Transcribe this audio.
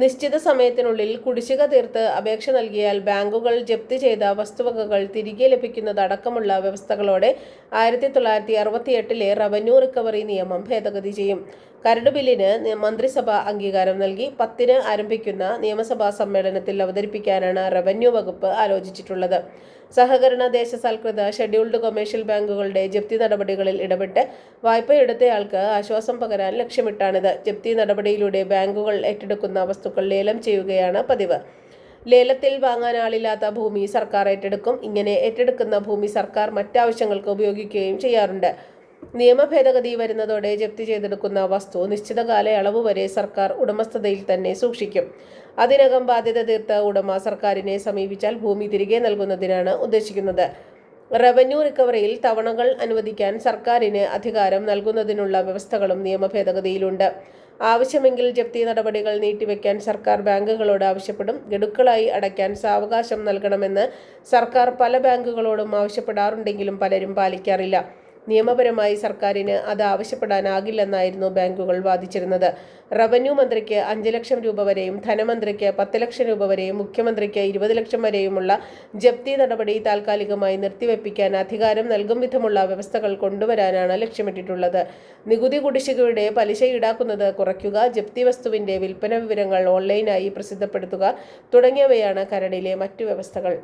നിശ്ചിത സമയത്തിനുള്ളിൽ കുടിശ്ശിക തീർത്ത് അപേക്ഷ നൽകിയാൽ ബാങ്കുകൾ ജപ്തി ചെയ്ത വസ്തുവകകൾ തിരികെ ലഭിക്കുന്നതടക്കമുള്ള വ്യവസ്ഥകളോടെ ആയിരത്തി തൊള്ളായിരത്തി അറുപത്തിയെട്ടിലെ റവന്യൂ റിക്കവറി നിയമം ഭേദഗതി ചെയ്യും. കരട് ബില്ലിന് മന്ത്രിസഭ അംഗീകാരം നൽകി പത്തിന് ആരംഭിക്കുന്ന നിയമസഭാ സമ്മേളനത്തിൽ അവതരിപ്പിക്കാനാണ് റവന്യൂ വകുപ്പ് ആലോചിച്ചിട്ടുള്ളത്. സഹകരണ ദേശസാൽകൃത ഷെഡ്യൂൾഡ് കൊമേഴ്ഷ്യൽ ബാങ്കുകളുടെ ജപ്തി നടപടികളിൽ ഇടപെട്ട് വായ്പയെടുത്തയാൾക്ക് ആശ്വാസം പകരാൻ ലക്ഷ്യമിട്ടാണിത്. ജപ്തി നടപടിയിലൂടെ ബാങ്കുകൾ ഏറ്റെടുക്കുന്ന വസ്തുക്കൾ ലേലം ചെയ്യുകയാണ് പതിവ്. ലേലത്തിൽ വാങ്ങാൻ ആളില്ലാത്ത ഭൂമി സർക്കാർ ഏറ്റെടുക്കും. ഇങ്ങനെ ഏറ്റെടുക്കുന്ന ഭൂമി സർക്കാർ മറ്റാവശ്യങ്ങൾക്ക് ഉപയോഗിക്കുകയും ചെയ്യാറുണ്ട്. നിയമ ഭേദഗതി വരുന്നതോടെ ജപ്തി ചെയ്തെടുക്കുന്ന വസ്തു നിശ്ചിത കാലയളവ് വരെ സർക്കാർ ഉടമസ്ഥതയിൽ തന്നെ സൂക്ഷിക്കും. അതിനകം ബാധ്യത തീർത്ത ഉടമ സർക്കാരിനെ സമീപിച്ചാൽ ഭൂമി തിരികെ നൽകുന്നതിനാണ് ഉദ്ദേശിക്കുന്നത്. റവന്യൂ റിക്കവറിയിൽ തവണകൾ അനുവദിക്കാൻ സർക്കാരിന് അധികാരം നൽകുന്നതിനുള്ള വ്യവസ്ഥകളും നിയമ ഭേദഗതിയിലുണ്ട് ആവശ്യമെങ്കിൽ ജപ്തി നടപടികൾ നീട്ടിവെക്കാൻ സർക്കാർ ബാങ്കുകളോട് ആവശ്യപ്പെടും. ഗഡുക്കളായി അടയ്ക്കാൻ സാവകാശം നൽകണമെന്ന് സർക്കാർ പല ബാങ്കുകളോടും ആവശ്യപ്പെടാറുണ്ടെങ്കിലും പലരും പാലിക്കാറില്ല. നിയമപരമായി സർക്കാരിന് അത് ആവശ്യപ്പെടാനാകില്ലെന്നായിരുന്നു ബാങ്കുകൾ വാദിച്ചിരുന്നത്. റവന്യൂ മന്ത്രിക്ക് അഞ്ച് ലക്ഷം രൂപ വരെയും ധനമന്ത്രിക്ക് പത്ത് ലക്ഷം രൂപ വരെയും മുഖ്യമന്ത്രിക്ക് ഇരുപത് ലക്ഷം വരെയുമുള്ള ജപ്തി നടപടി താൽക്കാലികമായി നിർത്തിവെപ്പിക്കാൻ അധികാരം നൽകും വിധമുള്ള വ്യവസ്ഥകൾ കൊണ്ടുവരാനാണ് ലക്ഷ്യമിട്ടിട്ടുള്ളത്. നികുതി കുടിശ്ശികയുടെ പലിശ ഈടാക്കുന്നത് കുറയ്ക്കുക ജപ്തി വസ്തുവിന്റെ വിൽപ്പന വിവരങ്ങൾ ഓൺലൈനായി പ്രസിദ്ധപ്പെടുത്തുക തുടങ്ങിയവയാണ് കരടിലെ മറ്റു വ്യവസ്ഥകൾ.